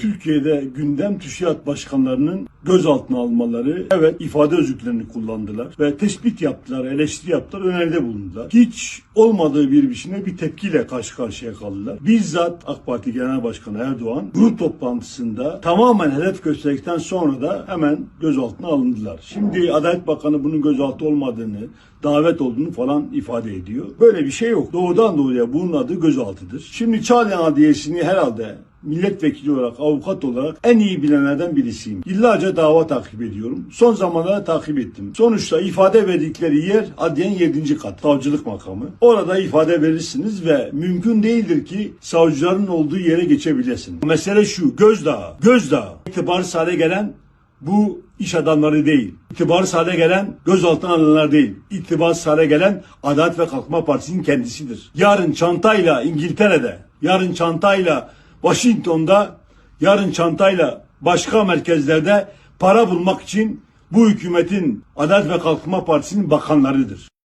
Türkiye'de gündem TÜSİAD başkanlarının gözaltına almaları, evet ifade özgürlüklerini kullandılar ve tespit yaptılar, eleştiri yaptılar, öneride bulundular. Hiç olmadığı bir biçimde bir tepkiyle karşı karşıya kaldılar. Bizzat AK Parti Genel Başkanı Erdoğan grup toplantısında tamamen hedef gösterdikten sonra da hemen gözaltına alındılar. Şimdi Adalet Bakanı bunun gözaltı olmadığını, davet olduğunu falan ifade ediyor. Böyle bir şey yok. Doğudan doğuya bunun adı gözaltıdır. Şimdi Çağlayan Adliyesi'ni herhalde milletvekili olarak, avukat olarak en iyi bilenlerden birisiyim. Yıllarca dava takip ediyorum. Son zamanlarda takip ettim. Sonuçta ifade verdikleri yer adliyenin 7. kat, savcılık makamı. Orada ifade verirsiniz ve mümkün değildir ki savcıların olduğu yere geçebilesin. Mesele şu, gözdağı, gözdağı. İtibarsız hale gelen bu iş adamları değil. İtibarsız hale gelen gözaltına alınanlar değil. İtibarsız hale gelen Adalet ve Kalkınma Partisi'nin kendisidir. Yarın çantayla İngiltere'de, yarın çantayla Washington'da, yarın çantayla başka merkezlerde para bulmak için bu hükümetin Adalet ve Kalkınma Partisi'nin bakanlarıdır.